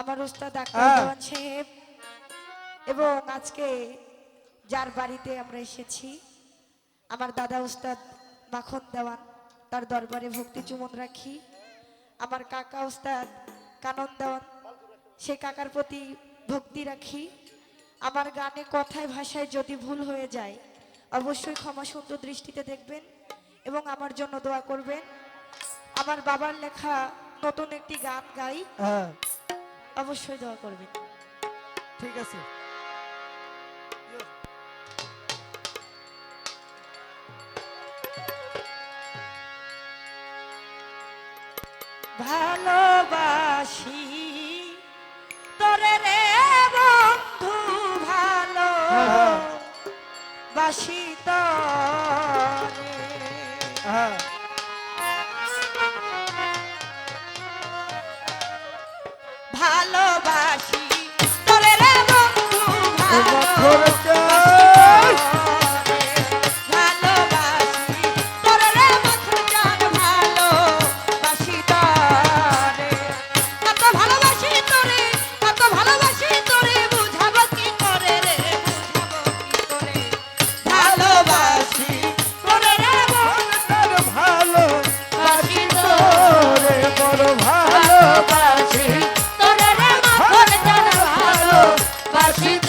আমার ওস্তাদ। সাহেব এবং আজকে যার বাড়িতে আমরা এসেছি আমার দাদা ওস্তাদ মাখন দেওয়ান তার দরবারে ভক্তি চুমন রাখি। আমার কাকা ওস্তাদ কানন দেওয়ান সে কাকার প্রতি ভক্তি রাখি। আমার গানে কথায় ভাষায় যদি ভুল হয়ে যায় অবশ্যই ক্ষমা সুন্দর দৃষ্টিতে দেখবেন এবং আমার জন্য দোয়া করবেন। আমার বাবার লেখা নতুন একটি গান গাই। হ্যাঁ। অবশ্যই দোয়া করবেন। ঠিক আছে। ভালোবাসি তোরে রে বন্ধু ভালো। হ্যাঁ। বাসি ভালোবাসি। তোরে রে বন্ধু ভালো বন্ধুর বাসিত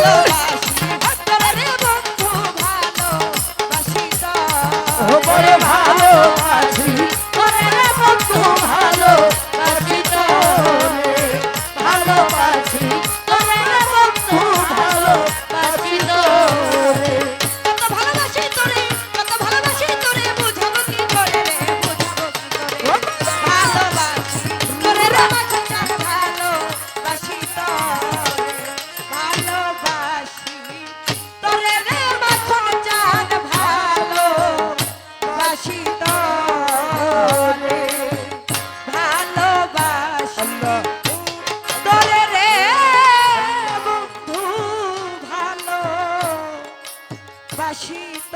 Jesús. আসিত।